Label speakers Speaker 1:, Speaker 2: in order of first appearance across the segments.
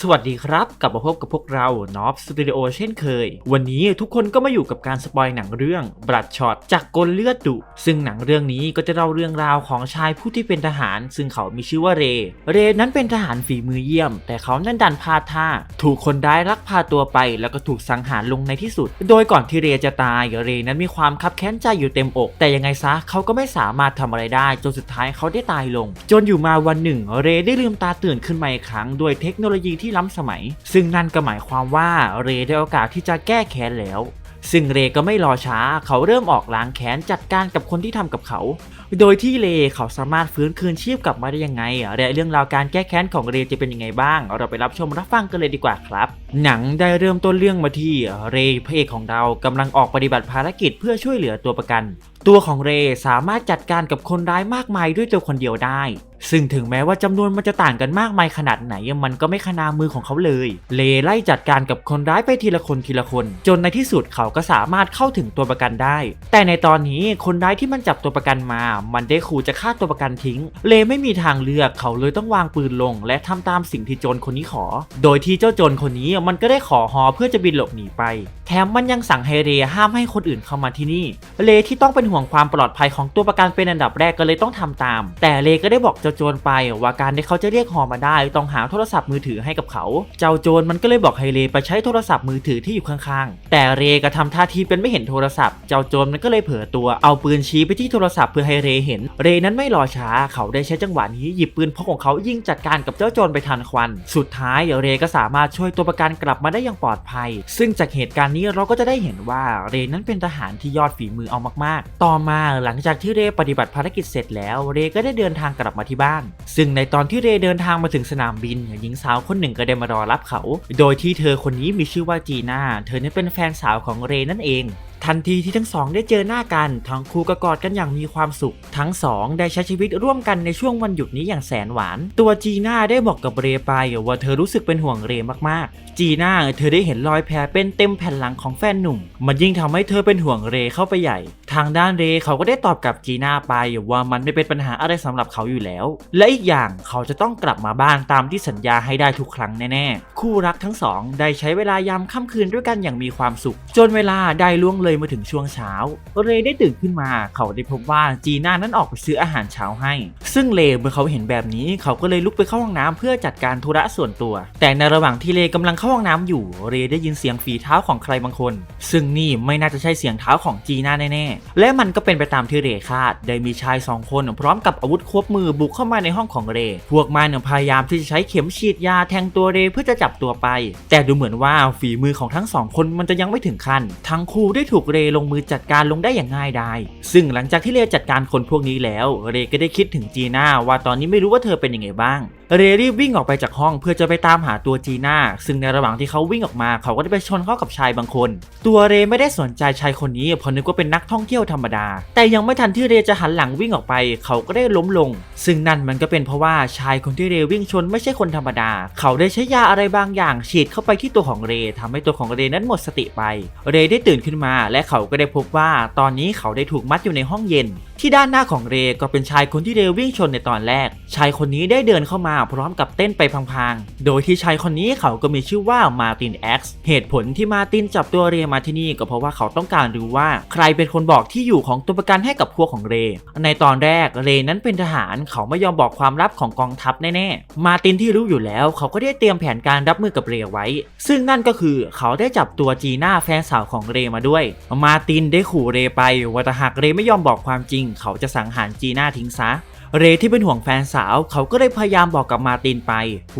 Speaker 1: สวัสดีครับ กลับมาพบกับพวกเรา n o b Studio เช่นเคย วันนี้ทุกคนก็มาอยู่กับการสปอยหนังเรื่อง Bloodshot จากกลเลือดดุซึ่งหนังเรื่องนี้ก็จะเล่าเรื่องราวของชายผู้ที่เป็นทหาร ซึ่งเขามีชื่อว่าเร เรนั้นเป็นทหารฝีมือเยี่ยม แต่เขานั้นดันพลาดท่า ถูกคนร้ายลักพาตัวไป แล้วก็ถูกสังหารลงในที่สุด โดยก่อนที่เรจะตายเรนั้นมีความคับแค้นใจอยู่เต็มอก แต่ยังไงซะเขาก็ไม่สามารถทำอะไรได้จนสุดท้ายเขาได้ตายลง จนอยู่มาวันหนึ่ง เรได้ลืมตาตื่นขึ้นมาอีกครั้งด้วยเทคโนโลยีที่ล้ำสมัย ซึ่งนั่นก็หมายความว่าเรได้โอกาสที่จะแก้แค้นแล้ว ซึ่งเรก็ไม่รอช้าเขาเริ่มออกล้างแค้นจัดการกับคนที่ทำกับเขา โดยที่เลเขาสามารถฟื้นคืนชีพกลับมาได้ยังไงและเรื่องราวการแก้แค้นของเรจะเป็นยังไงบ้าง เราไปรับชมรับฟังกันเลยดีกว่าครับ หนังได้เริ่มต้นเรื่องมาที่เรพระเอกของเรากำลังออกปฏิบัติภารกิจเพื่อช่วยเหลือตัวประกัน ตัวของเรสามารถจัดการกับคนร้ายมากมายด้วยตัวคนเดียวได้ ซึ่งถึงแม้ว่าจำนวนมันจะต่างกันมากมายขนาดไหนมันก็ไม่ขนามือของเขาเลย เลไล่จัดการกับคนร้ายไปทีละคนทีละคน จนในที่สุดเขาก็สามารถเข้าถึงตัวประกันได้ แต่ในตอนนี้คนร้ายที่มันจับตัวประกันมา มันได้ขู่จะฆ่าตัวประกันทิ้ง เลไม่มีทางเลือกเขาเลยต้องวางปืนลง และทำตามสิ่งที่โจรคนนี้ขอ โดยที่เจ้าโจรคนนี้มันก็ได้ขอฮอเพื่อจะบินหลบหนีไป แถมมันยังสั่งให้เรห้ามให้คนอื่นเข้ามาที่นี่ เลที่ต้องเป็นห่วงความปลอดภัยของตัวประกันเป็นอันดับแรกก็เลยต้องทำตาม แต่เลก็ได้บอกเจ้าโจรไปว่าการที่เขาจะเรียกฮอมาได้ต้องหาโทรศัพท์มือถือให้กับเขา เจ้าโจรมันก็เลยบอกให้เลไปใช้โทรศัพท์มือถือที่อยู่ข้างๆ แต่เรก็ทำท่าทีเป็นไม่เห็นโทรศัพท์ เจ้าโจรมันก็เลยเผลอตัวเอาปืนชี้ไปที่โทรศัพท์เพื่อให้เรเห็น เรนั้นไม่รอช้าเขาได้ใช้จังหวะนี้หยิบปืนพกของเขายิงจัดการกับเจ้าโจรไปทันควัน สุดท้ายเรก็สามารถช่วยตัวประกันกลับมาได้อย่างปลอดภัย ซึ่งจากเหตุการณ์นี้เราก็จะได้เห็นว่าเรนั้นเป็นทหารที่ยอดฝีมือเอามากๆ ต่อมาหลังจากที่เรปฏิบัติภารกิจเสร็จแล้ว เรก็ได้เดินทางกลับมาที่บ้าน ซึ่งในตอนที่เรเดินทางมาถึงสนามบิน หญิงสาวคนหนึ่งก็ได้มารอรับเขา โดยที่เธอคนนี้มีชื่อว่าจีน่า เธอนั้นเป็นแฟนสาวของเรนั่นเองทันทีที่ทั้งสองได้เจอหน้ากัน ทั้งคู่ก็กอดกันอย่างมีความสุข ทั้งสองได้ใช้ชีวิตร่วมกันในช่วงวันหยุดนี้อย่างแสนหวาน ตัวจีน่าได้บอกกับเรไปว่าเธอรู้สึกเป็นห่วงเรมากๆ จีน่าเธอได้เห็นรอยแผลเป็นเต็มแผ่นหลังของแฟนหนุ่ม มันยิ่งทำให้เธอเป็นห่วงเรเข้าไปใหญ่ ทางด้านเรเขาก็ได้ตอบกับจีน่าไปว่ามันไม่เป็นปัญหาอะไรสำหรับเขาอยู่แล้ว และอีกอย่างเขาจะต้องกลับมาบ้านตามที่สัญญาให้ได้ทุกครั้งแน่ๆ คู่รักทั้งสองได้ใช้เวลายามค่ำคืนด้วยกันอย่างมีความสุข จนเวลาได้ล่วงเลยมาถึงช่วงเช้า เรได้ตื่นขึ้นมา เขาได้พบว่าจีน่านั้นออกไปซื้ออาหารเช้าให้ ซึ่งเลเมื่อเขาเห็นแบบนี้เขาก็เลยลุกไปเข้าห้องน้ำเพื่อจัดการธุระส่วนตัว แต่ในระหว่างที่เลกำลังเข้าห้องน้ำอยู่ เรได้ยินเสียงฝีเท้าของใครบางคน ซึ่งนี่ไม่น่าจะใช่เสียงเท้าของจีน่าแน่ๆ และมันก็เป็นไปตามที่เรคาด ได้มีชายสองคน พร้อมกับอาวุธครบมือบุกเข้ามาในห้องของเรพวกมันพยายามที่จะใช้เข็มฉีดยาแทงตัวเรเพื่อจะจับตัวไป แต่ดูเหมือนว่าฝีมือของทั้งสองคนมันจะยังไม่ถึงขั้น ทั้งคู่ได้ถูกูกเรลงมือจัดการลงได้อย่างง่ายดาย ซึ่งหลังจากที่เรจัดการคนพวกนี้แล้ว เรก็ได้คิดถึงจีน่าว่าตอนนี้ไม่รู้ว่าเธอเป็นยังไงบ้าง เรรีบวิ่งออกไปจากห้องเพื่อจะไปตามหาตัวจีน่า ซึ่งในระหว่างที่เขาวิ่งออกมา เขาก็ได้ไปชนเข้ากับชายบางคน ตัวเรไม่ได้สนใจชายคนนี้เพราะนึกว่าเป็นนักท่องเที่ยวธรรมดา แต่ยังไม่ทันที่เรจะหันหลังวิ่งออกไป เขาก็ได้ล้มลง ซึ่งนั่นมันก็เป็นเพราะว่าชายคนที่เรวิ่งชนไม่ใช่คนธรรมดา เขาได้ใช้ยาอะไรบางอย่างฉีดเข้าไปที่ตัวของเรทำให้ตัวของเรนั้นหมดสติไป เรได้ตื่นขึ้นมา และเขาก็ได้พบว่าตอนนี้เขาได้ถูกมัดอยู่ในห้องเย็น ที่ด้านหน้าของเรก็เป็นชายคนที่เรวิ่งชนในตอนแรก ชายคนนี้ได้เดินเข้ามาพร้อมกับเต้นไปพลางๆ โดยที่ชายคนนี้เขาก็มีชื่อว่ามาตินเอ็กซ์เหตุผลที่มาตินจับตัวเรมาที่นี่ก็เพราะว่าเขาต้องการรู้ว่าใครเป็นคนบอกที่อยู่ของตัวประกันให้กับพวกของเร ในตอนแรกเรนั้นเป็นทหารเขาไม่ยอมบอกความลับของกองทัพแน่ๆ มาตินที่รู้อยู่แล้วเขาก็ได้เตรียมแผนการรับมือกับเรไว้ ซึ่งนั่นก็คือเขาได้จับตัวจีน่าแฟนสาวของเรมาด้วย มาตินได้ขู่เรไปว่าถ้าหากเรไม่ยอมบอกความจริง เขาจะสังหารจีน่าทิ้งซะ เรที่เป็นห่วงแฟนสาวเขาก็ได้พยายามบอกกับมาตินไป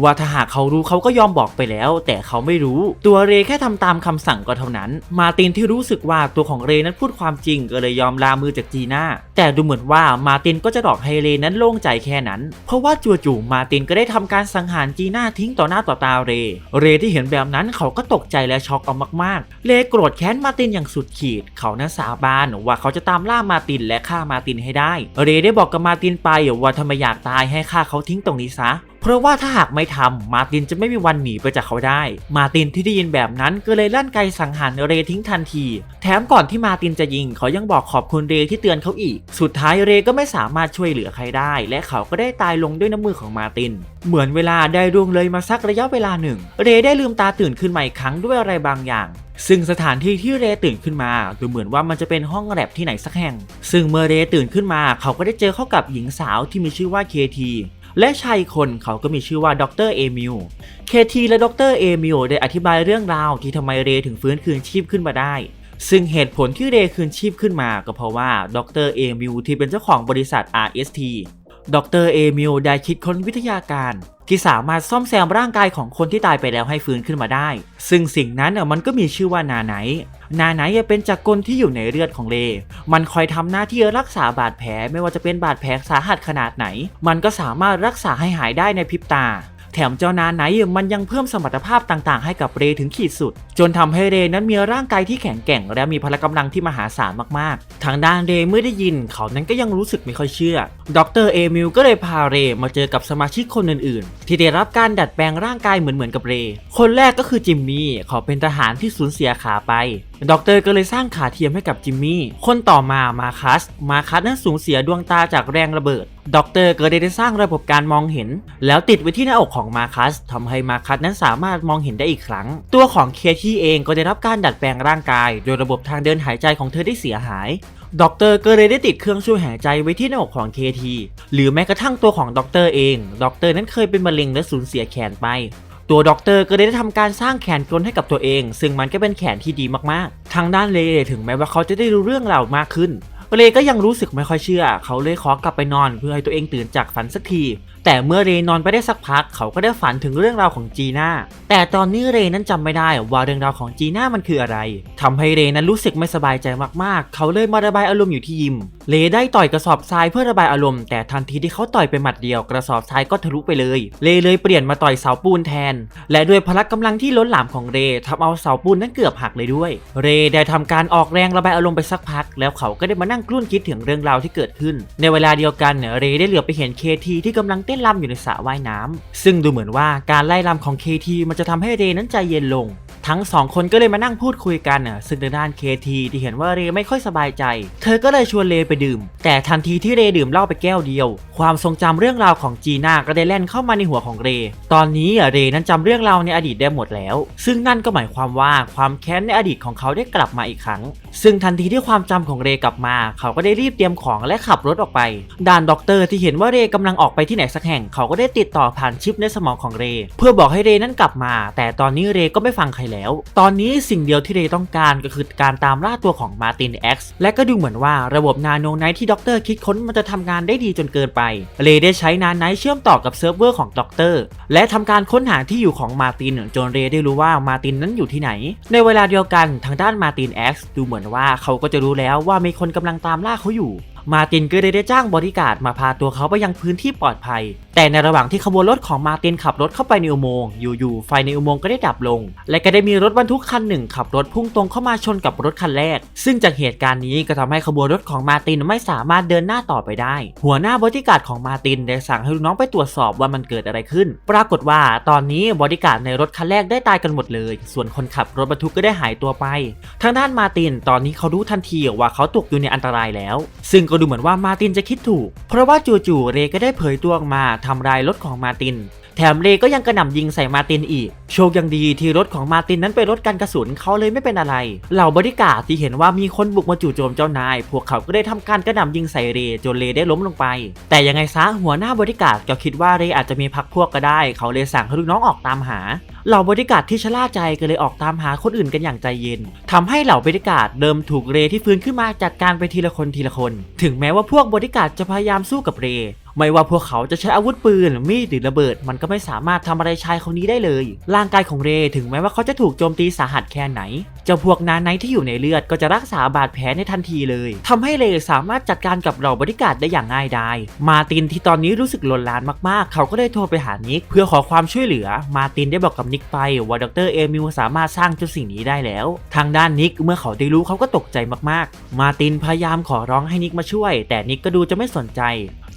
Speaker 1: ว่าถ้าหากเขารู้เขาก็ยอมบอกไปแล้ว แต่เขาไม่รู้ ตัวเรแค่ทำตามคำสั่งก็เท่านั้น มาตินที่รู้สึกว่าตัวของเรนั้นพูดความจริงก็เลยยอมลามือจากจีน่าแต่ดูเหมือนว่ามาตินก็จะหลอกให้เรนั้นโล่งใจแค่นั้น เพราะว่าจู่ๆมาตินก็ได้ทำการสังหารจีน่าทิ้งต่อหน้าต่อตาเร เรที่เห็นแบบนั้นเขาก็ตกใจและช็อกเอามากๆ เรโกรธแค้นมาตินอย่างสุดขีด เขานั้นสาบานว่าเขาจะตามล่ามาตินและฆ่ามาตินให้ได้ เรได้บอกกับมาตินไปว่าถ้าไมอยากตายให้ฆ่าเขาทิ้งตรงนี้ซะ เพราะว่าถ้าหากไม่ทำมาตินจะไม่มีวันหนีไปจากเขาได้ มาตินที่ได้ยินแบบนั้นก็เลยลั่นไกสังหารเรย์ทิ้งทันที แถมก่อนที่มาตินจะยิงเขายังบอกขอบคุณเรย์ที่เตือนเขาอีก สุดท้ายเรยก็ไม่สามารถช่วยเหลือใครได้ และเขาก็ได้ตายลงด้วยน้ำมือของมาติน เหมือนเวลาได้ร่วงเลยมาสักระยะเวลาหนึ่ง เรย์ได้ลืมตาตื่นขึ้นมาอีกครั้งด้วยอะไรบางอย่าง ซึ่งสถานที่ที่เรตื่นขึ้นมาดูเหมือนว่ามันจะเป็นห้องแลบที่ไหนสักแห่ง ซึ่งเมื่อเรตื่นขึ้นมา เขาก็ได้เจอเข้ากับหญิงสาวที่มีชื่อว่าเคทีและชายคนเขาก็มีชื่อว่าดรเอมิล เคทีและดรเอมิลได้อธิบายเรื่องราวที่ทำไมเรถึงฟื้นคืนชีพขึ้นมาได้ ซึ่งเหตุผลที่เรคืนชีพขึ้นมาก็เพราะว่าดรเอมิลที่เป็นเจ้าของบริษัท RST ดรเอมิลได้คิดค้นวิทยาการ ที่สามารถซ่อมแซมร่างกายของคนที่ตายไปแล้วให้ฟื้นขึ้นมาได้ ซึ่งสิ่งนั้นน่ะมันก็มีชื่อว่านาไนนาไนเป็นจักรกลที่อยู่ในเลือดของเล มันคอยทำหน้าที่รักษาบาดแผลไม่ว่าจะเป็นบาดแผลสาหัสขนาดไหน มันก็สามารถรักษาให้หายได้ในพริบตา แถมเจ้านาไนท์มันยังเพิ่มสมรรถภาพต่างๆ ให้กับเรถึงขีดสุด จนทำให้เรนั้นมีร่างกายที่แข็งแกร่ง และมีพละกำลังที่มหาศาลมากๆ ทางด้านเรเมื่อได้ยิน เขานั้นก็ยังรู้สึกไม่ค่อยเชื่อ ดรเอมิลก็เลยพาเรมาเจอกับสมาชิกคนอื่นๆ ที่ได้รับการดัดแปลงร่างกายเหมือนๆกับเร คนแรกก็คือจิมมี่เขาเป็นทหารที่สูญเสียขาไปด็อกเตอร์ก็เลยสร้างขาเทียมให้กับจิมมี่ คนต่อมามาคัส มาคัสนั้นสูญเสียดวงตาจากแรงระเบิด ด็อกเตอร์เก็ได้ได้สร้างระบบการมองเห็น แล้วติดไว้ที่หน้าอกของมาคัสทำให้มาคัสนั้นสามารถมองเห็นได้อีกครั้ง ตัวของเคที่เองก็ได้รับการดัดแปลงร่างกาย โดยระบบทางเดินหายใจของเธอได้เสียหายด็อกเตอร์ก็เลยได้ติดเครื่องช่วยหายใจไว้ที่หน้าอกของเคทีหรือแม้กระทั่งตัวของด็อกเตอร์เองด็อกเตอร์นั้นเคยเป็นมะเร็งและสูญเสียแขนไปตัวด็อกเตอร์ก็ได้ทำการสร้างแขนกลให้กับตัวเอง ซึ่งมันก็เป็นแขนที่ดีมากๆ ทางด้านเลถึงแม้ว่าเขาจะได้รู้เรื่องราวมากขึ้น เลก็ยังรู้สึกไม่ค่อยเชื่อ เขาเลยขอกลับไปนอนเพื่อให้ตัวเองตื่นจากฝันสักที แต่เมื่อเรนอนไปได้สักพักเขาก็ได้ฝันถึงเรื่องราวของจีน่าแต่ตอนนี้เรนั้นจำไม่ได้ว่าเรื่องราวของจีน่ามันคืออะไรทำให้เรนั้นรู้สึกไม่สบายใจมากๆ เขาเลยมาระบายอารมณ์อยู่ที่ยิมเลได้ต่อยกระสอบทรายเพื่อระบายอารมณ์แต่ทันทีที่เขาต่อยไปหมัดเดียวกระสอบทรายก็ทะลุไปเลยเลเลยเปลี่ยนมาต่อยเสาปูนแทน และด้วยพละกำลังที่ล้นหลามของเรทำเอาเสาปูนนั้นเกือบหักเลยด้วย เรได้ทำการออกแรงระบายอารมณ์ไปสักพัก แล้วเขาก็ได้มานั่งกลุ้นคิดถึงเรื่องราวที่เกิดขึ้น ในเวลาเดียวกันเรได้เหลือบไปเห็นเคทีที่กำลังเต้นรำอยู่ในสระว่ายน้ำซึ่งดูเหมือนว่าการไล่ลำของเคทีมันจะทำให้เรนั้นใจเย็นลง ทั้งสองคนก็เลยมานั่งพูดคุยกันน่ะซึ่งทางด้านเคทีที่เห็นว่าเรไม่ค่อยสบายใจ เธอก็เลยชวนเรไปดื่ม แต่ทันทีที่เรดื่มเหล้าไปแก้วเดียว ความทรงจำเรื่องราวของจีน่าก็ได้แล่นเข้ามาในหัวของเร ตอนนี้เรนั้นจำเรื่องราวในอดีตได้หมดแล้ว ซึ่งนั่นก็หมายความว่าความแค้นในอดีตของเขาได้กลับมาอีกครั้ง ซึ่งทันทีที่ความจำของเรกลับมา เขาก็ได้รีบเตรียมของและขับรถออกไป ด่านด็อกเตอร์ที่เห็นว่าเรกำลังออกไปที่ไหนสักแห่ง เขาก็ได้ติดต่อผ่านชิปในสมองของเร เพื่อบอกให้เรนั้นกลับมา แต่ตอนนี้เรก็ไม่ฟังใครแล้วตอนนี้สิ่งเดียวที่เรต้องการก็คือการตามล่าตัวของมาร์ติน X และก็ดูเหมือนว่าระบบนาโนไนท์ที่ด็อกเตอร์คิดค้นมันจะทำงานได้ดีจนเกินไป เรได้ใช้นาไนท์เชื่อมต่อกับเซิร์ฟเวอร์ของด็อกเตอร์และทำการค้นหาที่อยู่ของมาร์ตินจนเรได้รู้ว่ามาร์ตินนั้นอยู่ที่ไหน ในเวลาเดียวกันทางด้านมาร์ติน X ดูเหมือนว่าเขาก็จะรู้แล้วว่ามีคนกำลังตามล่าเขาอยู่ มาตินก็เลยได้จ้างบริการมาพาตัวเขาไปยังพื้นที่ปลอดภัย แต่ในระหว่างที่ขบวนรถของมาตินขับรถเข้าไปในอุโมงค์อยู่ๆไฟในอุโมงค์ก็ได้ดับลง และก็ได้มีรถบรรทุกคันหนึ่งขับรถพุ่งตรงเข้ามาชนกับรถคันแรก ซึ่งจากเหตุการณ์นี้ก็ทำให้ขบวนรถของมาตินไม่สามารถเดินหน้าต่อไปได้ หัวหน้าบริการดของมาตินได้สั่งให้ลูกน้องไปตรวจสอบว่ามันเกิดอะไรขึ้น ปรากฏว่าตอนนี้บริการดในรถคันแรกได้ตายกันหมดเลย ส่วนคนขับรถบรรทุกก็ได้หายตัวไป ทางด้านมาตินตอนนี้เขารู้ทันทีว่าเขาตกอยู่ในอันตรายแล้ว ซึ่งก็ดูเหมือนว่ามาตินจะคิดถูก เพราะว่าจู่ๆเรก็ได้เผยตัวออกมาทำลายรถของมาติน แถมเรก็ยังกระหน่ำยิงใส่มาตินอีก โชคยังดีที่รถของมาตินนั้นเป็นรถกันกระสุนเขาเลยไม่เป็นอะไร เหล่าบริการที่เห็นว่ามีคนบุกมาจู่โจมเจ้านาย พวกเขาก็ได้ทำการกระหน่ำยิงใส่เรจนเรได้ล้มลงไป แต่ยังไงซะหัวหน้าบริการก็คิดว่าเรอาจจะมีพักพวกก็ได้ เขาเลยสั่งให้ลูกน้องออกตามหาเหล่าบริการที่ชะล่าใจก็เลยออกตามหาคนอื่นกันอย่างใจเย็นทำให้เหล่าบริการเดิมถูกเรที่ฟื้นขึ้นมาจัดการไปทีละคนทีละคน ถึงแม้ว่าพวกบริการจะพยายามสู้กับเร ไม่ว่าพวกเขาจะใช้อาวุธปืน มีดหรือระเบิด มันก็ไม่สามารถทำอะไรชายคนนี้ได้เลย ร่างกายของเรถึงแม้ว่าเขาจะถูกโจมตีสาหัสแค่ไหน เจ้าพวกนาไนท์ที่อยู่ในเลือดก็จะรักษาบาดแผลในทันทีเลยทำให้เรสามารถจัดการกับเหล่าบริการได้อย่างง่ายดายมาตินที่ตอนนี้รู้สึกหลนลานมากๆ เขาก็ได้โทรไปหานิกเพื่อขอความช่วยเหลือ มาตินได้บอกกับนิกไปว่าดรเอมิลสามารถสร้างเจ้าสิ่งนี้ได้แล้ว ทางด้านนิกเมื่อเขาได้รู้เขาก็ตกใจมากๆ มาตินพยายามขอร้องให้นิกมาช่วย แต่นิกก็ดูจะไม่สนใจ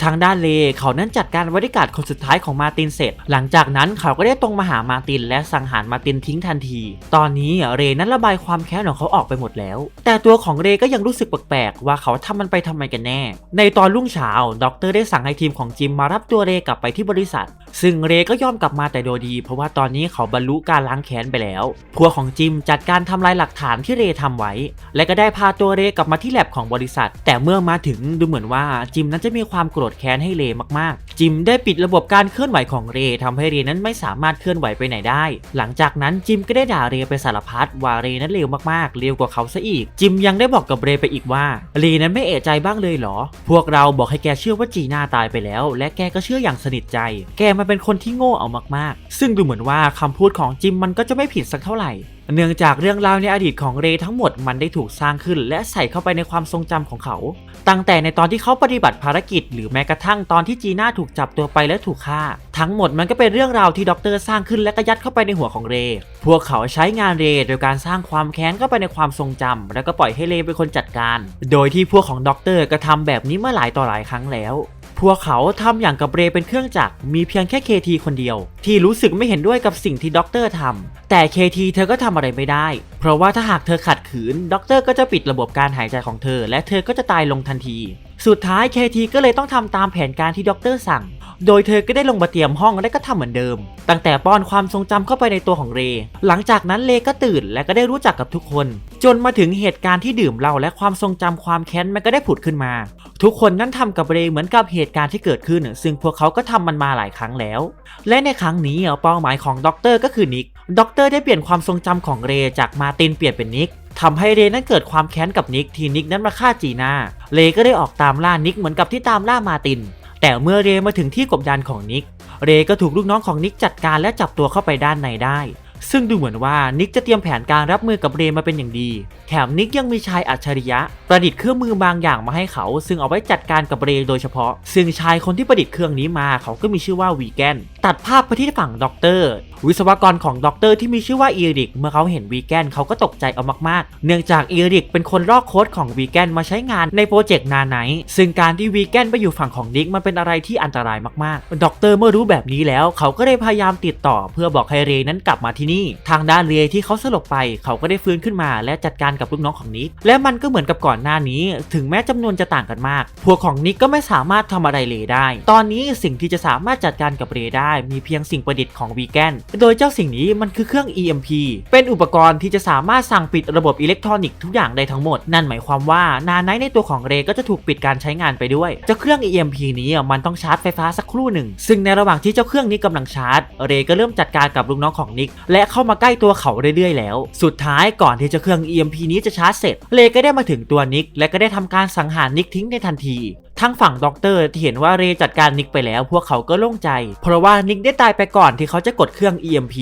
Speaker 1: ทางด้านเลเขานั้นจัดการบริการคนสุดท้ายของมาตินเสร็จ หลังจากนั้นเขาก็ได้ตรงมาหามาตินและสังหารมาตินทิ้งทันที ตอนนี้เรนั้นระบายความแค้นของเขาออกไปหมดแล้ว แต่ตัวของเรก็ยังรู้สึกแปลกๆว่าเขาทำมันไปทำไมกันแน่ ในตอนรุ่งเช้าด็อกเตอร์ได้สั่งให้ทีมของจิมมารับตัวเรกลับไปที่บริษัท ซึ่งเรก็ยอมกลับมาแต่โดยดี เพราะว่าตอนนี้เขาบรรลุการล้างแค้นไปแล้ว พวกของจิมจัดการทำลายหลักฐานที่เรทำไว้ และก็ได้พาตัวเรกลับมาที่แลบของบริษัท แต่เมื่อมาถึงดูเหมือนว่าจิมนั้นจะมีความโกรธแค้นให้เรมากๆ จิมได้ปิดระบบการเคลื่อนไหวของเรทำให้เรนั้นไม่สามารถเคลื่อนไหวไปไหนได้ หลังจากนั้นจิมก็ได้ด่าเรไปสารพัดว่าเรนั้นเลวมากๆเลวกว่าเขาซะอีก จิมยังได้บอกกับเรไปอีกว่าเรนั้นไม่เอะใจบ้างเลยเหรอ พวกเราบอกให้แกเชื่อว่าจีน่าตายไปแล้ว และแกก็เชื่ออย่างสนิทใจ แกมันเป็นคนที่โง่เอามากๆ ซึ่งดูเหมือนว่าคำพูดของจิมมันก็จะไม่ผิดสักเท่าไหร่ เนื่องจากเรื่องราวในอดีตของเรทั้งหมดมันได้ถูกสร้างขึ้น และใส่เข้าไปในความทรงจำของเขา ตั้งแต่ในตอนที่เขาปฏิบัติภารกิจ หรือแม้กระทั่งตอนที่จีน่าถูกจับตัวไปและถูกฆ่า ทั้งหมดมันก็เป็นเรื่องราวที่ด็อกเตอร์สร้างขึ้นและก็ยัดเข้าไปในหัวของเร พวกเขาใช้งานเรโดยการสร้างความแค้นเข้าไปในความทรงจำแล้วก็ปล่อยให้เรเป็นคนจัดการ โดยที่พวกของด็อกเตอร์กระทำแบบนี้มาหลายต่อหลายครั้งแล้ว พวกเขาทำอย่างกับเรเป็นเครื่องจักรมีเพียงแค่เคทีคนเดียว ที่รู้สึกไม่เห็นด้วยกับสิ่งที่ด็อกเตอร์ทำแต่เคทีเธอก็ทำอะไรไม่ได้ เพราะว่าถ้าหากเธอขัดขืนด็อกเตอร์ก็จะปิดระบบการหายใจของเธอ และเธอก็จะตายลงทันที สุดท้ายเคทีก็เลยต้องทำตามแผนการที่ด็อกเตอร์สั่ง โดยเธอก็ได้ลงมาเตรียมห้องและก็ทำเหมือนเดิม ตั้งแต่ป้อนความทรงจำเข้าไปในตัวของเร หลังจากนั้นเรก็ตื่นและก็ได้รู้จักกับทุกคน จนมาถึงเหตุการณ์ที่ดื่มเหล้าและความทรงจำความแค้นมันก็ได้ผุดขึ้นมา ทุกคนนั้นทำกับเรเหมือนกับเหตุการณ์ที่เกิดขึ้น ซึ่งพวกเขาก็ทำมันมาหลายครั้งแล้ว และในครั้งนี้เป้าหมายของด็อกเตอร์ก็คือนิกด็อกเตอร์ได้เปลี่ยนความทรงจำของเรจากมาตินเปลี่ยนเป็นนิก ทำให้เรนั้นเกิดความแค้นกับนิกที่นิกนั้นมาฆ่าจีน่าเรก็ได้ออกตามล่านิกเหมือนกับที่ตามล่ามาติน แต่เมื่อเรมาถึงที่กบดานของนิก เรก็ถูกลูกน้องของนิกจัดการและจับตัวเข้าไปด้านในได้ ซึ่งดูเหมือนว่านิกจะเตรียมแผนการรับมือกับเรมาเป็นอย่างดี แถมนิกยังมีชายอัจฉริยะ ประดิษฐ์เครื่องมือบางอย่างมาให้เขา ซึ่งเอาไว้จัดการกับเรโดยเฉพาะ ซึ่งชายคนที่ประดิษฐ์เครื่องนี้มาเขาก็มีชื่อว่าวีแกน ตัดภาพไปที่ฝั่งด็อกเตอร์ วิศวกรของด็อกเตอร์ที่มีชื่อว่าอีริก เมื่อเขาเห็นวีแกนเขาก็ตกใจเอามากๆ เนื่องจากอีริกเป็นคนลอกโค้ดของวีแกนมาใช้งานในโปรเจกต์นาไนซึ่งการที่วีแกนไปอยู่ฝั่งของนิกมันเป็นอะไรที่อันตรายมากๆด็อกเตอร์เมื่อรู้แบบนี้แล้ว เขาก็ได้พยายามติดต่อ เพื่อบอกให้เรนั้นกลับมาที่นี่ ทางด้านเรที่เขาสลบไป เขาก็ได้ฟื้นขึ้นมา และจัดการกับลูกน้องของนิก และมันก็เหมือนกับก่อนหน้านี้ ถึงแม้จำนวนจะต่างกันมาก พวกของนิกก็ไม่สามารถทำอะไรเรได้ ตอนนี้สิ่งที่จะสามารถจัดการกับเรได้ มีเพียงสิ่งประดิษฐ์ของวีแกน โดยเจ้าสิ่งนี้มันคือเครื่อง EMP เป็นอุปกรณ์ที่จะสามารถสั่งปิดระบบอิเล็กทรอนิกส์ทุกอย่างได้ทั้งหมด นั่นหมายความว่านาไนในตัวของเรก็จะถูกปิดการใช้งานไปด้วย เจ้าเครื่อง EMP นี้มันต้องชาร์จไฟฟ้าสักครู่หนึ่ง ซึ่งในระหว่างที่เจ้าเครื่องนี้กำลังชาร์จ เรก็เริ่มจัดการกับลูกน้องของนิกและและเข้ามาใกล้ตัวเขาเรื่อยๆแล้ว สุดท้ายก่อนที่จ้าเครื่อง EMP นี้จะชาร์จเสร็จเรก็ได้มาถึงตัวนิก และก็ได้ทำการสังหารนิกทิ้งในทันทีทั้งฝั่งด็อกเตอร์ที่เห็นว่าเรจัดการนิกไปแล้ว พวกเขาก็โล่งใจ เพราะว่านิกได้ตายไปก่อนที่เขาจะกดเครื่อง EMP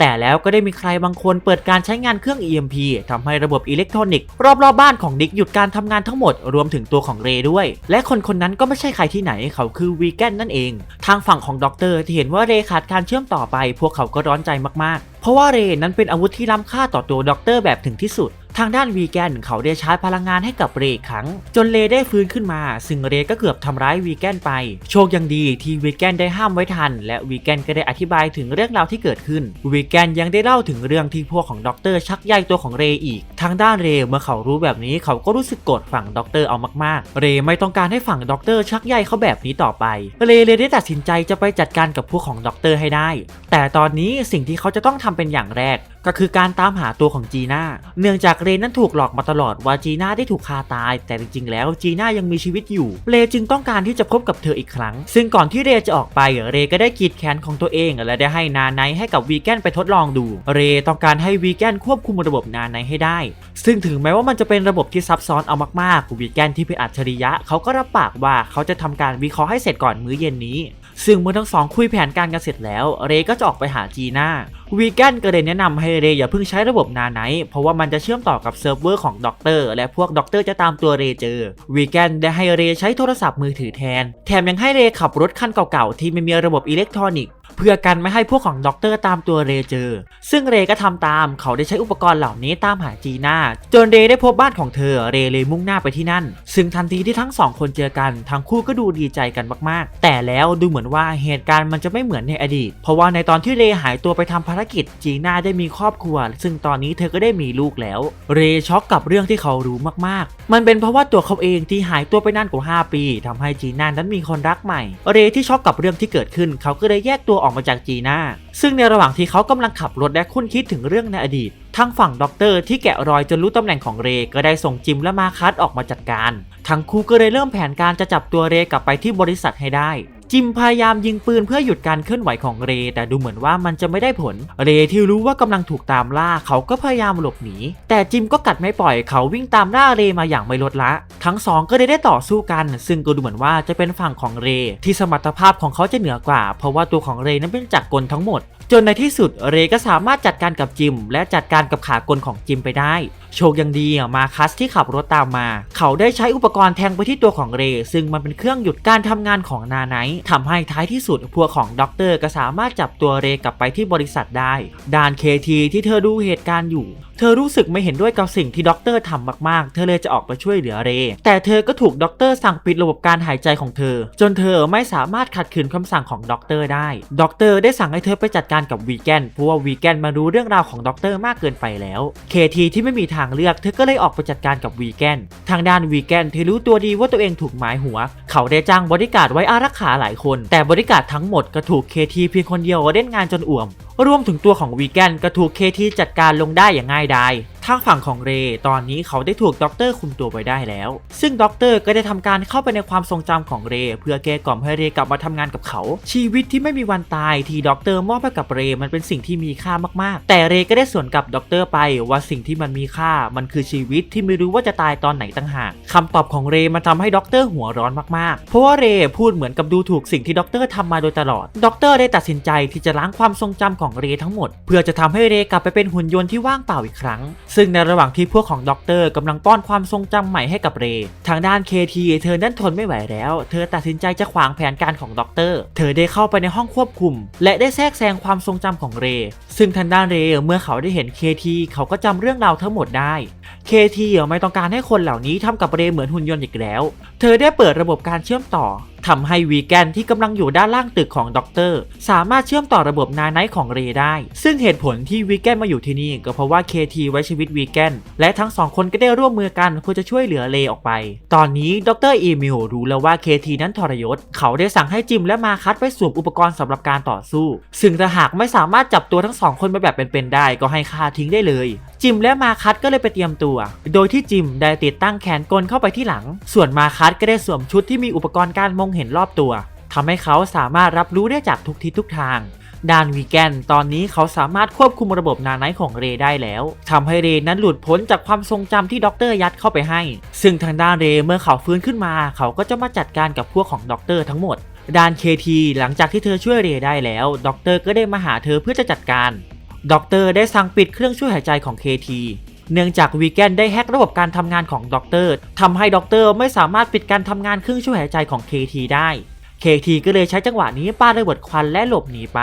Speaker 1: แต่แล้วก็ได้มีใครบางคนเปิดการใช้งานเครื่อง EMP ทำให้ระบบอิเล็กทรอนิกส์รอบๆบบ้านของนิกหยุดการทำงานทั้งหมดรวมถึงตัวของเรด้วย และคนคนนั้นก็ไม่ใช่ใครที่ไหนเขาคือวีแกนนั่นเอง ทางฝั่งของด็อกเตอร์ที่เห็นว่าเรขาดการเชื่อมต่อไป พวกเขาก็ร้อนใจมากๆ เพราะว่าเรนั้นเป็นอาวุธที่ล้ำค่าต่อตัวด็อกเตอร์แบบถึงที่สุด ทางด้านวีแกนเขาได้ชาร์จพลังงานให้กับเรอีกครั้ง จนเรได้ฟื้นขึ้นมา ซึ่งเรก็เกือบทำร้ายวีแกนไป โชคยังดีที่วีแกนได้ห้ามไว้ทัน และวีแกนก็ได้อธิบายถึงเรื่องราวที่เกิดขึ้นวีแกนยังได้เล่าถึงเรื่องที่พวกของด็อกเตอร์ชักใยตัวของเรอีก ทางด้านเรเมื่อเขารู้แบบนี้เขาก็รู้สึกโกรธฝั่งด็อกเตอร์เอามากๆ เรไม่ต้องการให้ฝั่งด็อกเตอร์ชักใยเขาแบบนี้ต่อไป เรเลยได้ตัดสินใจจะไปจัดการกับพวกของด็อกเตอร์ให้ได้ แต่ตอนนี้สิ่งที่เขาจะต้องทำเป็นอย่างแรก ก็คือการตามหาตัวของจีน่า เนื่องจากเรนนั้นถูกหลอกมาตลอดว่าจีน่าได้ถูกฆ่าตาย แต่จริงๆ แล้วจีน่ายังมีชีวิตอยู่ เรจึงต้องการที่จะพบกับเธออีกครั้ง ซึ่งก่อนที่เรจะออกไป เรก็ได้กีดแขนของตัวเอง และได้ให้นาไนให้กับวีแกนไปทดลองดู เรต้องการให้วีแกนควบคุมระบบนาไนให้ได้ ซึ่งถึงแม้ว่ามันจะเป็นระบบที่ซับซ้อนเอามากๆวีแกนที่เป็นอัจฉริยะเขาก็รับปากว่าเขาจะทำการวิเคราะห์ให้เสร็จก่อนมื้อเย็นนี้ ซึ่งเมื่อทั้งสองคุยแผนการกันเสร็จแล้ว เรก็จะออกไปหาจีน่าวีแกนก็เลยแนะนำให้เรอย่าเพิ่งใช้ระบบนาไนเพราะว่ามันจะเชื่อมต่อกับเซิร์ฟเวอร์ของด็อกเตอร์และพวกด็อกเตอร์จะตามตัวเรเจอวีแกนได้ให้เรใช้โทรศัพท์มือถือแทน แถมยังให้เรขับรถคันเก่าๆที่ไม่มีระบบอิเล็กทรอนิกส์ เพื่อกันไม่ให้พวกของด็อกเตอร์ตามตัวเรเจอ ซึ่งเรก็ทำตามเขาได้ใช้อุปกรณ์เหล่านี้ตามหาจีน่าจนเรได้พบบ้านของเธอเรเลยมุ่งหน้าไปที่นั่น ซึ่งทันทีที่ทั้งสองคนเจอกันทั้งคู่ก็ดูดีใจกันมากๆ แต่แล้วดูเหมือนว่าเหตุการณ์มันจะไม่เหมือนในอดีต เพราะว่าในตอนที่เรหายตัวไปทำภารกิจจีน่าได้มีครอบครัว ซึ่งตอนนี้เธอก็ได้มีลูกแล้ว เรช็อกกับเรื่องที่เขารู้มากๆ มันเป็นเพราะว่าตัวเขาเองที่หายตัวไปนานกว่า 5 ปีทำให้จีน่านั้นมีคนรักใหม่ เรที่ช็อกกับเรื่องที่เกิดขึ้น เขาก็เลยแยกตัวออกมาจากจีน่าซึ่งในระหว่างที่เขากำลังขับรถและคุ้นคิดถึงเรื่องในอดีตทางฝั่งด็อกเตอร์ที่แกะรอยจนรู้ตำแหน่งของเรก็ได้ส่งจิมและมาคัสออกมาจัดการ ทั้งคู่ก็เลยเริ่มแผนการจะจับตัวเรกลับไปที่บริษัทให้ได้ จิมพยายามยิงปืนเพื่อหยุดการเคลื่อนไหวของเร แต่ดูเหมือนว่ามันจะไม่ได้ผล เรที่รู้ว่ากำลังถูกตามล่าเขาก็พยายามหลบหนี แต่จิมก็กัดไม่ปล่อยเขาวิ่งตามล่าเรมาอย่างไม่ลดละ ทั้งสองก็เลยได้ต่อสู้กัน ซึ่งก็ดูเหมือนว่าจะเป็นฝั่งของเร ที่สมรรถภาพของเขาจะเหนือกว่า เพราะว่าตัวของเรนั้นเป็นจักรกลทั้งหมดจนในที่สุดเรก็สามารถจัดการกับจิม และจัดการกับขากลของจิมไปได้ โชคยังดีมาคัสที่ขับรถตามมา เขาได้ใช้อุปกรณ์แทงไปที่ตัวของเร ซึ่งมันเป็นเครื่องหยุดการทำงานของนาไนทำให้ท้ายที่สุดพวกของด็อกเตอร์ก็สามารถจับตัวเรกลับไปที่บริษัทได้ด่านเคทีที่เธอดูเหตุการณ์อยู่ เธอรู้สึกไม่เห็นด้วยกับสิ่งที่ด็อกเตอร์ทำมากๆ เธอเลยจะออกมาช่วยเหลือเร แต่เธอก็ถูกด็อกเตอร์สั่งปิดระบบการหายใจของเธอ จนเธอไม่สามารถขัดขืนคำสั่งของด็อกเตอร์ได้ ด็อกเตอร์ได้สั่งให้เธอไปจัดการกับวีแกน เพราะว่าวีแกนมารู้เรื่องราวของด็อกเตอร์มากเกินไปแล้ว เคทีที่ไม่มีทางเลือก เธอก็เลยออกไปจัดการกับวีแกน ทางด้านวีแกนเธอรู้ตัวดีว่าตัวเองถูกหมายหัว เขาได้จ้างบริการไว้อารักขาหลายคน แต่บริการทั้งหมดก็ถูกเคทีเพียงคนเดียวเล่นงานจนอ่วม รวมถึงตัวของวีแกนก็ถูกเคทีจัดการลงได้อย่างง่ายดาย ทางฝั่งของเรตอนนี้เขาได้ถูกด็อกเตอร์คุมตัวไว้ได้แล้ว ซึ่งด็อกเตอร์ก็ได้ทำการเข้าไปในความทรงจำของเร เพื่อแก้กล่อมให้เรกลับมาทำงานกับเขา ชีวิตที่ไม่มีวันตายที่ด็อกเตอร์มอบให้กับเรมันเป็นสิ่งที่มีค่ามากๆ แต่เรก็ได้สวนกับด็อกเตอร์ไปว่าสิ่งที่มันมีค่ามันคือชีวิตที่ไม่รู้ว่าจะตายตอนไหนต่างหากคำตอบของเรมันทำให้ด็อกเตอร์หัวร้อนมากๆ เพราะว่าเรพูดเหมือนกับดูถูกสิ่งที่ด็อกเตอร์ทำมาโดยตลอด ด็อกเตอร์ได้ตัดสินใจที่จะล้างความทรงจำของเรทั้งหมด เพื่อจะทำให้เรกลับไปเป็นหุ่นยนต์ที่ว่างเปล่าอีกครั้งซึ่งในระหว่างที่พวกของด็อกเตอร์กำลังป้อนความทรงจำใหม่ให้กับเรย์ทางด้านเคทีเธอนั้นทนไม่ไหวแล้ว เธอตัดสินใจจะขวางแผนการของด็อกเตอร์ เธอได้เข้าไปในห้องควบคุม และได้แทรกแซงความทรงจำของเรย์ซึ่งทางด้านเรย์เมื่อเขาได้เห็นเคทีเขาก็จำเรื่องราวทั้งหมดได้เคทีไม่ต้องการให้คนเหล่านี้ทำกับเรย์เหมือนหุ่นยนต์อีกแล้ว เธอได้เปิดระบบการเชื่อมต่อทำให้วีแกนที่กำลังอยู่ด้านล่างตึกของด็อกเตอร์สามารถเชื่อมต่อระบบนาไนท์ของเรได้ ซึ่งเหตุผลที่วีแกนมาอยู่ที่นี่ก็เพราะว่าเคทีไว้ชีวิตวีแกนและทั้งสองคนก็ได้ร่วมมือกันเพื่อจะช่วยเหลือเรออกไป ตอนนี้ด็อกเตอร์อีมิลรู้แล้วว่าเคทีนั้นทรยศ เขาได้สั่งให้จิมและมาคัสไปสวมอุปกรณ์สำหรับการต่อสู้ ซึ่งถ้าหากไม่สามารถจับตัวทั้งสองคนมาแบบเป็นๆได้ ก็ให้ฆ่าทิ้งได้เลย จิมและมาคัสก็เลยไปเตรียมตัว โดยที่จิมได้ติดตั้งแขนกลเข้าไปที่หลัง ส่วนมาคัสก็ได้สวมชุดที่มีอุปกรณ์การมงเห็นรอบตัวทำให้เขาสามารถรับรู้ได้จากทุกทิศทุกทางด้านวีแกนตอนนี้เขาสามารถควบคุมระบบนาไนท์ของเรได้แล้วทำให้เรนั้นหลุดพ้นจากความทรงจำที่ด็อกเตอร์ยัดเข้าไปให้ ซึ่งทางด้านเรเมื่อเขาฟื้นขึ้นมา เขาก็จะมาจัดการกับพวกของด็อกเตอร์ทั้งหมด ด้านเคทีหลังจากที่เธอช่วยเรได้แล้วด็อกเตอร์ก็ได้มาหาเธอเพื่อจะจัดการด็อกเตอร์ได้สั่งปิดเครื่องช่วยหายใจของเคที เนื่องจากวีแกนได้แฮกระบบการทำงานของด็อกเตอร์ทำให้ด็อกเตอร์ไม่สามารถปิดการทำงานเครื่องช่วยหายใจของ KT ได้ KT ก็เลยใช้จังหวะนี้ปาระเบิดควันและหลบหนีไป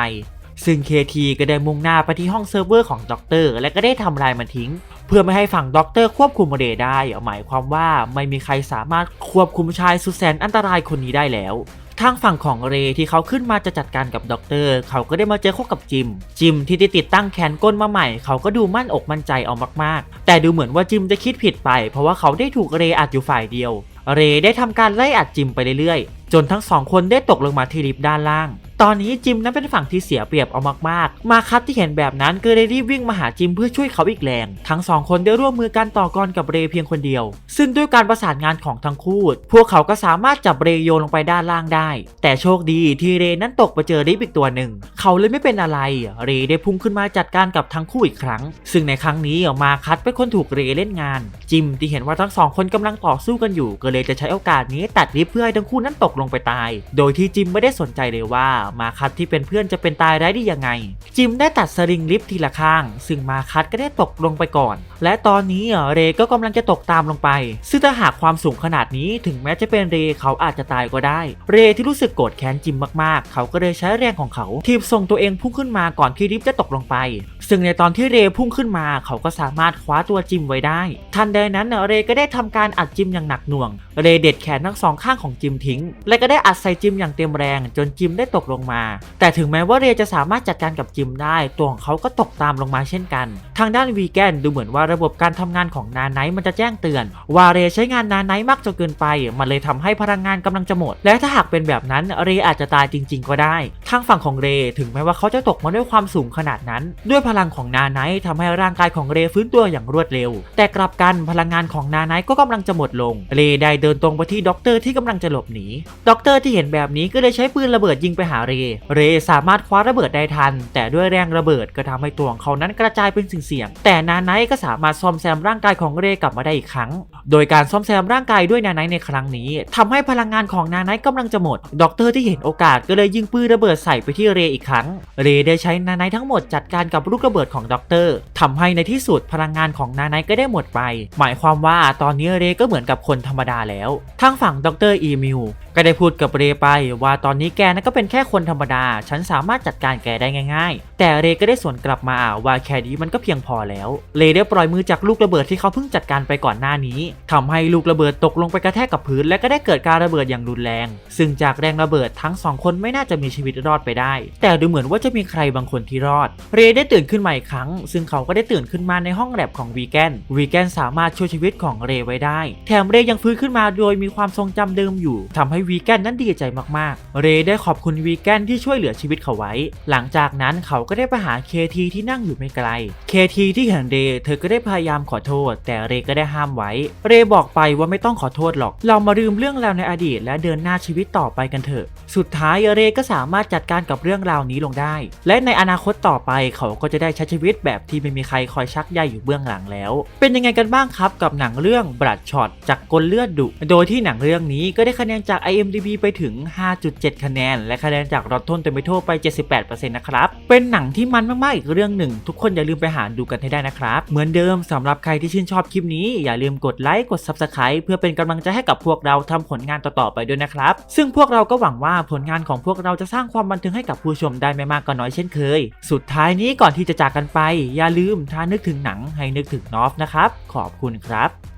Speaker 1: ซึ่ง KT ก็ได้มุ่งหน้าไปที่ห้องเซิร์ฟเวอร์ของด็อกเตอร์และก็ได้ทำลายมันทิ้ง เพื่อไม่ให้ฝั่งด็อกเตอร์ควบคุมเรย์ได้หมายความว่าไม่มีใครสามารถควบคุมชายสุดแสนอันตรายคนนี้ได้แล้ว ทางฝั่งของเรที่เขาขึ้นมาจะจัดการกับด็อกเตอร์เขาก็ได้มาเจอคู่กับจิม จิมที่ได้ติดตั้งแขนก้นมาใหม่ เขาก็ดูมั่นอกมั่นใจเอามากๆ แต่ดูเหมือนว่าจิมจะคิดผิดไป เพราะว่าเขาได้ถูกเรอัดอยู่ฝ่ายเดียว เรได้ทำการไล่อัดจิมไปเรื่อยๆ จนทั้งสองคนได้ตกลงมาที่ลิฟต์ด้านล่าง ตอนนี้จิมนั้นเป็นฝั่งที่เสียเปรียบเอามากๆ มาคัตที่เห็นแบบนั้นก็เลยรีบวิ่งมาหาจิมเพื่อช่วยเขาอีกแรง ทั้งสองคนได้ร่วมมือกันต่อกรกับเรเพียงคนเดียว ซึ่งด้วยการประสานงานของทั้งคู่ พวกเขาก็สามารถจับเรโยนลงไปด้านล่างได้ แต่โชคดีที่เรนั้นตกไปเจอลิฟต์อีกตัวหนึ่ง เขาเลยไม่เป็นอะไร เรได้พุ่งขึ้นมาจัดการกับทั้งคู่อีกครั้ง ซึ่งในครั้งนี้มาคัตเป็นคนถูกเรเล่นงาน จิมที่เห็นว่าทั้งสองคนกำลังต่อสู้กันอยู่ ก็เลยจะใช้โอกาสนี้ตัดลิฟต์เพื่อให้ทั้งคู่นั้นตกลงไปตาย โดยที่จิมไม่ได้สนใจเลยว่ามาคัดที่เป็นเพื่อนจะเป็นตายได้ได้ยังไง จิมได้ตัดสลิงลิฟทีละข้าง ซึ่งมาคัดก็ได้ตกลงไปก่อน และตอนนี้อะเรก็กำลังจะตกตามลงไป ซึ่งถ้าหากความสูงขนาดนี้ถึงแม้จะเป็นเรเขาอาจจะตายก็ได้ เรที่รู้สึกโกรธแค้นจิมมากๆ เขาก็เลยใช้แรงของเขาทีบส่งตัวเองพุ่งขึ้นมาก่อนที่ลิฟจะตกลงไป ซึ่งในตอนที่เรพุ่งขึ้นมา เขาก็สามารถคว้าตัวจิมไว้ได้ ทันใดนั้นเรก็ได้ทำการอัดจิมอย่างหนักหน่วง เรเด็ดแขนทั้งสองข้างของจิมทิ้ง และก็ได้อัดใส่จิมอย่างเต็มแรง จนจิมได้ตกลงมา แต่ถึงแม้ว่าเรจะสามารถจัดการกับจิมได้ ตัวของเขาก็ตกตามลงมาเช่นกัน ทางด้านวีแกนดูเหมือนว่าระบบการทำงานของนาไนท์มันจะแจ้งเตือน ว่าเรใช้งานนาไนท์มากจนเกินไป มันเลยทำให้พลังงานกำลังจะหมด และถ้าหากเป็นแบบนั้นเรอาจจะตายจริง ๆ ก็ได้ ทางฝั่งของเรถึงแม้ว่าเขาจะตกมาด้วยความสูงขนาดนั้น ด้วยพลังของนาไนท์ทำให้ร่างกายของเรฟื้นตัวอย่างรวดเร็ว แต่กลับกันพลังงานของนาไนท์ก็กำลังจะหมดลง เรได้เดินตรงไปที่ด็อกเตอร์ที่กำลังจะหลบหนีด็อกเตอร์ที่เห็นแบบนี้ก็เลยใช้ปืนระเบิดยิงไปหาเร เรสามารถคว้าระเบิดได้ทัน แต่ด้วยแรงระเบิดก็ทำให้ตัวของเขานั้นกระจายเป็นสิ่งเสียง แต่นาไนก็สามารถซ่อมแซมร่างกายของเรกลับมาได้อีกครั้ง โดยการซ่อมแซมร่างกายด้วยนาไนในครั้งนี้ทำให้พลังงานของนาไนท์กำลังจะหมด ด็อกเตอร์ที่เห็นโอกาสก็เลยยิงปืนระเบิดใส่ไปที่เรอีกครั้ง เรได้ใช้นาไนทั้งหมดจัดการกับลูกระเบิดของด็อกเตอร์ทำให้ในที่สุดพลังงานของนาไนก็ได้หมดไป หมายความว่าตอนนี้เรก็เหมือนกับคนธรรมดาแล้ว ทางฝั่งด็อกเตอร์อีมิวก็ได้พูดกับเรไปว่าตอนนี้แกนั้นก็เป็นแค่คนธรรมดา ฉันสามารถจัดการแกได้ง่าย ๆ แต่เรก็ได้สวนกลับมาว่าแค่นี้มันก็เพียงพอแล้วเรได้ปล่อยมือจากลูกระเบิดที่เขาเพิ่งจัดการไปก่อนหน้านี้ทำให้ลูกระเบิดตกลงไปกระแทกกับพื้น และก็ได้เกิดการระเบิดอย่างรุนแรง ซึ่งจากแรงระเบิดทั้งสองคนไม่น่าจะมีชีวิตรอดไปได้ แต่ดูเหมือนว่าจะมีใครบางคนที่รอด เรได้ตื่นขึ้นมาอีกครั้ง ซึ่งเขาก็ได้ตื่นขึ้นมาในห้องแลบของวีแกนวีแกนสามารถช่วยชีวิตของเรไว้ได้ แถมเรยังฟื้นขึ้นมาโดยมีความทรงจำเดิมอยู่ทำให้วีแกนนั้นดีใจมากๆ เรย์ได้ขอบคุณวีแกนที่ช่วยเหลือชีวิตเขาไว้ หลังจากนั้นเขาก็ได้ไปหาเคทีที่นั่งอยู่ไม่ไกล เคทีที่เห็นเรย์เธอก็ได้พยายามขอโทษ แต่เรย์ก็ได้ห้ามไว้ เรย์บอกไปว่าไม่ต้องขอโทษหรอก เรามาลืมเรื่องราวในอดีต และเดินหน้าชีวิตต่อไปกันเถอะ สุดท้ายเรย์ก็สามารถจัดการกับเรื่องราวนี้ลงได้ และในอนาคตต่อไปเขาก็จะได้ใช้ชีวิตแบบที่ไม่มีใครคอยชักใยอยู่เบื้องหลังแล้ว เป็นยังไงกันบ้างครับกับหนังเรื่องบลัดช็อตจากกลเลือดดุ โดยที่หนังเรื่องนี้ก็ได้คะแนนจาก IMDb ไปถึง 5.7 คะแนน และคะแนนจาก Rotten Tomato ไป 78%นะครับ เป็นหนังที่มันมาก ๆ อีกเรื่องหนึ่ง ทุกคนอย่าลืมไปหาดูกันให้ได้นะครับ เหมือนเดิมสำหรับใครที่ชื่นชอบคลิปนี้ อย่าลืมกดไลค์กด Subscribe เพื่อเป็นกำลังใจให้กับพวกเราทำผลงานต่อ ๆ ไปด้วยนะครับ ซึ่งพวกเราก็หวังว่าผลงานของพวกเราจะสร้างความบันเทิงให้กับผู้ชมได้ไม่มากก็น้อยเช่นเคย สุดท้ายนี้ก่อนที่จะจากกันไป อย่าลืมถ้านึกถึงหนังให้นึกถึงนอฟนะครับขอบคุณครับ